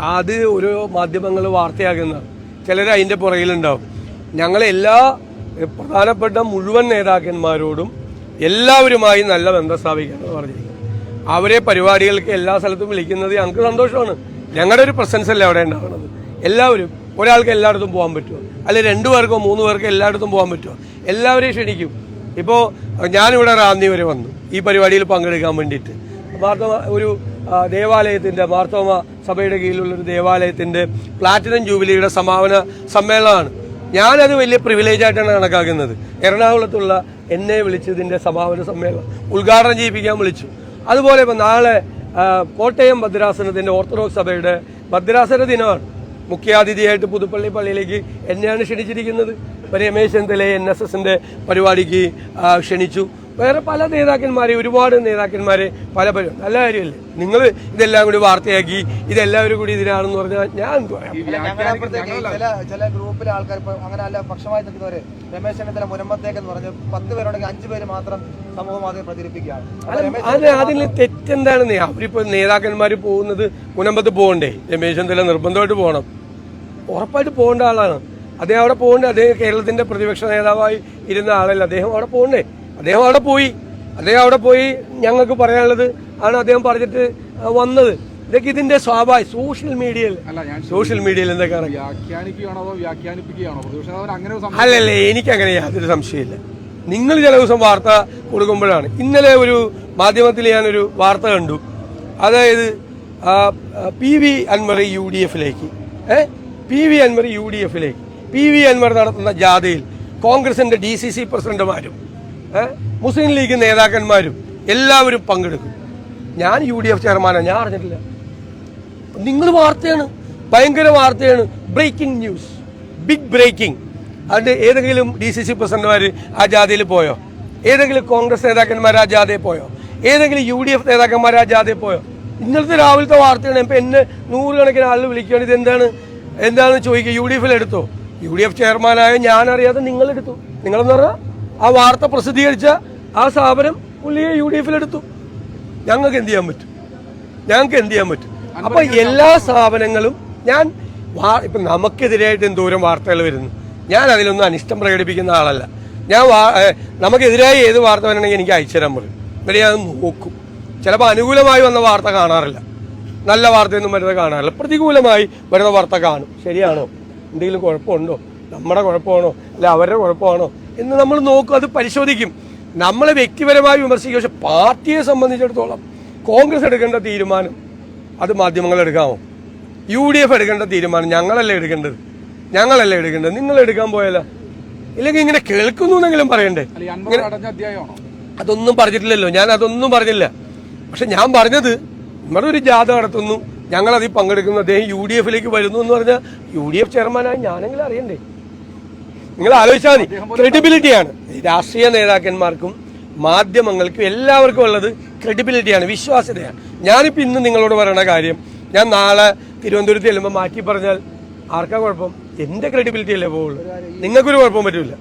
അത് ഒരു മാധ്യമങ്ങൾ വാർത്തയാകുന്ന ചിലർ അതിന്റെ പുറകിലുണ്ടാവും. ഞങ്ങളെല്ലാ പ്രധാനപ്പെട്ട മുഴുവൻ നേതാക്കന്മാരോടും എല്ലാവരുമായി നല്ല ബന്ധം സ്ഥാപിക്കാമെന്ന് പറഞ്ഞിരിക്കുന്നു. അവരെ പരിപാടികൾക്ക് എല്ലാ സ്ഥലത്തും വിളിക്കുന്നത് ഞങ്ങൾക്ക് സന്തോഷമാണ്. ഞങ്ങളുടെ ഒരു പ്രസൻസ് അല്ലേ അവിടെ ഉണ്ടാവുന്നത്? എല്ലാവരും ഒരാൾക്ക് എല്ലായിടത്തും പോകാൻ പറ്റുമോ? അല്ലെ രണ്ടു പേർക്കോ മൂന്ന് പേർക്കോ എല്ലായിടത്തും പോകാൻ പറ്റുമോ? എല്ലാവരെയും ക്ഷണിക്കും. ഇപ്പോൾ ഞാനിവിടെ റാന്നി വരെ വന്നു. ഈ പരിപാടിയിൽ പങ്കെടുക്കാൻ വേണ്ടിയിട്ട്. അപ്പോൾ ഒരു ആ, ദേവാലയത്തിന്റെ മാർത്തോമ സഭയുടെ കീഴിലുള്ളൊരു ദേവാലയത്തിന്റെ പ്ലാറ്റിനം ജൂബിലിയുടെ സമാപന സമ്മേളനമാണ്. ഞാനത് വലിയ പ്രിവിലേജ് ആയിട്ടാണ് കണക്കാക്കുന്നത്. എറണാകുളത്തുള്ള എന്നെ വിളിച്ചതിന്റെ സമാപന സമ്മേളനം ഉദ്ഘാടനം ചെയ്യിപ്പിക്കാൻ വിളിച്ചു. അതുപോലെ ഇപ്പം നാളെ കോട്ടയം ഭദ്രാസനത്തിന്റെ ഓർത്തഡോക്സ് സഭയുടെ ഭദ്രാസന ദിനമാണ്. മുഖ്യാതിഥിയായിട്ട് പുതുപ്പള്ളി പള്ളിയിലേക്ക് എന്നെയാണ് ക്ഷണിച്ചിരിക്കുന്നത്. രമേശ് ചെന്തലെ എൻ എസ് എസിന്റെ പരിപാടിക്ക് ക്ഷണിച്ചു. വേറെ പല നേതാക്കന്മാരെ ഒരുപാട് നേതാക്കന്മാരെ പല പല നല്ല കാര്യമല്ലേ? നിങ്ങൾ ഇതെല്ലാം കൂടി വാർത്തയാക്കി ഇതെല്ലാവരും കൂടി ഇതിനാണെന്ന് പറഞ്ഞാൽ ഞാൻ എന്ത് പറയാം? ചില ഗ്രൂപ്പിലെ ആൾക്കാർ ഇപ്പൊ അങ്ങനെ അല്ല പക്ഷമായി നിൽക്കുന്നവര് രമേശ് ചെന്നിത്തല മുരമ്പത്തേക്ക് എന്ന് പറഞ്ഞ് പത്ത് പേരുണ്ടെങ്കിൽ അഞ്ചു പേര് മാത്രം സമൂഹ മാധ്യമം പ്രചരിപ്പിക്കുകയാണ് അപ്പൊ രമേശ് അത് അതിൽ തെറ്റെന്താണെന്ന്? അവരിപ്പോ നേതാക്കന്മാർ പോകുന്നത് മുനമ്പത്ത് പോകണ്ടേ? രമേശ് ചെന്നിത്തല നിർബന്ധമായിട്ട് പോകണം. ഉറപ്പായിട്ട് പോകേണ്ട ആളാണ്. അദ്ദേഹം അവിടെ പോകണ്ടേ? അദ്ദേഹം കേരളത്തിന്റെ പ്രതിപക്ഷ നേതാവായി ഇരുന്ന ആളല്ല? അദ്ദേഹം അവിടെ പോകണ്ടേ? അദ്ദേഹം അവിടെ പോയി. അദ്ദേഹം അവിടെ പോയി ഞങ്ങൾക്ക് പറയാനുള്ളത് ആണ് അദ്ദേഹം പറഞ്ഞിട്ട് വന്നത്. ഇതൊക്കെ ഇതിന്റെ സ്വാഭാവിക സോഷ്യൽ മീഡിയയിൽ. സോഷ്യൽ മീഡിയയിൽ എന്തൊക്കെയാണ്? അല്ലല്ല എനിക്ക് അങ്ങനെ യാതൊരു സംശയമില്ല. നിങ്ങൾ ചില ദിവസം വാർത്ത കൊടുക്കുമ്പോഴാണ്. ഇന്നലെ ഒരു മാധ്യമത്തിൽ ഞാനൊരു വാർത്ത കണ്ടു. അതായത് P V Anvar U D എഫിലേക്ക് ഏ? P V Anvar U D എഫിലേക്ക്. പി വി അൻവർ നടത്തുന്ന ജാഥയിൽ കോൺഗ്രസിന്റെ ഡി സി സി പ്രസിഡന്റുമാരും മുസ്ലിം ലീഗ് നേതാക്കന്മാരും എല്ലാവരും പങ്കെടുക്കും. ഞാൻ യു ഡി എഫ് ചെയർമാനാണ് ഞാൻ അറിഞ്ഞിട്ടില്ല. നിങ്ങൾ വാർത്തയാണ്. ഭയങ്കര വാർത്തയാണ്. ബ്രേക്കിംഗ് ന്യൂസ് ബിഗ് ബ്രേക്കിംഗ് അതിന്റെ ഏതെങ്കിലും ഡി സി സി പ്രസിഡന്റുമാർ ആ ജാഥയിൽ പോയോ? ഏതെങ്കിലും കോൺഗ്രസ് നേതാക്കന്മാർ ആ ജാഥയിൽ പോയോ? ഏതെങ്കിലും യു ഡി എഫ് നേതാക്കന്മാർ ആ ജാഥയിൽ പോയോ? ഇന്നലത്തെ രാവിലത്തെ വാർത്തയാണ്. ഇപ്പം എന്നെ നൂറുകണക്കിന് ആളുകൾ വിളിക്കുകയാണ്. ഇത് എന്താണ് എന്താണെന്ന് ചോദിക്കുക. യു ഡി എഫിൽ എടുത്തോ? യു ഡി എഫ് ചെയർമാനായ ഞാനറിയാതെ നിങ്ങളെടുത്തു. നിങ്ങളെന്ന് പറഞ്ഞാൽ ആ വാർത്ത പ്രസിദ്ധീകരിച്ച ആ സ്ഥാപനം പുള്ളിയെ യു ഡി എഫിലെടുത്തു ഞങ്ങൾക്ക് എന്ത് ചെയ്യാൻ പറ്റും? ഞങ്ങൾക്ക് എന്ത് ചെയ്യാൻ പറ്റും? അപ്പൊ എല്ലാ സ്ഥാപനങ്ങളും ഞാൻ ഇപ്പൊ നമുക്കെതിരായിട്ട് എന്തോരം വാർത്തകൾ വരുന്നു. ഞാൻ അതിലൊന്നും അനിഷ്ടം പ്രകടിപ്പിക്കുന്ന ആളല്ല. ഞാൻ നമുക്കെതിരായി ഏത് വാർത്ത വരണമെങ്കിൽ എനിക്ക് അയച്ചു തരാൻ പറയും. എന്നിട്ട് ഞാൻ അത് നോക്കും. ചിലപ്പോൾ അനുകൂലമായി വന്ന വാർത്ത കാണാറില്ല. നല്ല വാർത്തയൊന്നും വരുന്നത് കാണാറില്ല. പ്രതികൂലമായി വരുന്ന വാർത്ത കാണും. ശരിയാണോ? എന്തെങ്കിലും കുഴപ്പമുണ്ടോ? നമ്മുടെ കുഴപ്പമാണോ? അല്ല അവരുടെ കുഴപ്പമാണോ? എന്ന് നമ്മൾ നോക്കും അത് പരിശോധിക്കും. നമ്മളെ വ്യക്തിപരമായി വിമർശിക്കുക പക്ഷെ പാർട്ടിയെ സംബന്ധിച്ചിടത്തോളം കോൺഗ്രസ് എടുക്കേണ്ട തീരുമാനം അത് മാധ്യമങ്ങൾ എടുക്കാമോ? യു ഡി എഫ് എടുക്കേണ്ട തീരുമാനം ഞങ്ങളല്ലേ എടുക്കേണ്ടത്? ഞങ്ങളല്ലേ എടുക്കേണ്ടത്? നിങ്ങൾ എടുക്കാൻ പോയാലോ ഇല്ലെങ്കിൽ ഇങ്ങനെ കേൾക്കുന്നു എന്നെങ്കിലും പറയണ്ടേ? അതൊന്നും പറഞ്ഞിട്ടില്ലല്ലോ. ഞാൻ അതൊന്നും പറഞ്ഞില്ല. പക്ഷെ ഞാൻ പറഞ്ഞത് നമ്മുടെ ഒരു ജാഥ നടത്തുന്നു. ഞങ്ങളതിൽ പങ്കെടുക്കുന്നു. അദ്ദേഹം യു ഡി എഫിലേക്ക് വരുന്നു എന്ന് പറഞ്ഞാൽ യു ഡി എഫ് ചെയർമാനായി ഞാനെങ്കിലും അറിയണ്ടേ? നിങ്ങൾ ആലോചിച്ചാൽ മതി. ക്രെഡിബിലിറ്റിയാണ് രാഷ്ട്രീയ നേതാക്കന്മാർക്കും മാധ്യമങ്ങൾക്കും എല്ലാവർക്കും ഉള്ളത് ക്രെഡിബിലിറ്റിയാണ് വിശ്വാസ്യതയാണ്. ഞാനിപ്പോൾ ഇന്ന് നിങ്ങളോട് പറയുന്ന കാര്യം ഞാൻ നാളെ തിരുവനന്തപുരത്ത് ചെല്ലുമ്പോൾ മാറ്റി പറഞ്ഞാൽ ആർക്കാ കുഴപ്പം? എന്റെ ക്രെഡിബിലിറ്റി അല്ലേ പോവുള്ളൂ. നിങ്ങൾക്കൊരു കുഴപ്പം പറ്റില്ല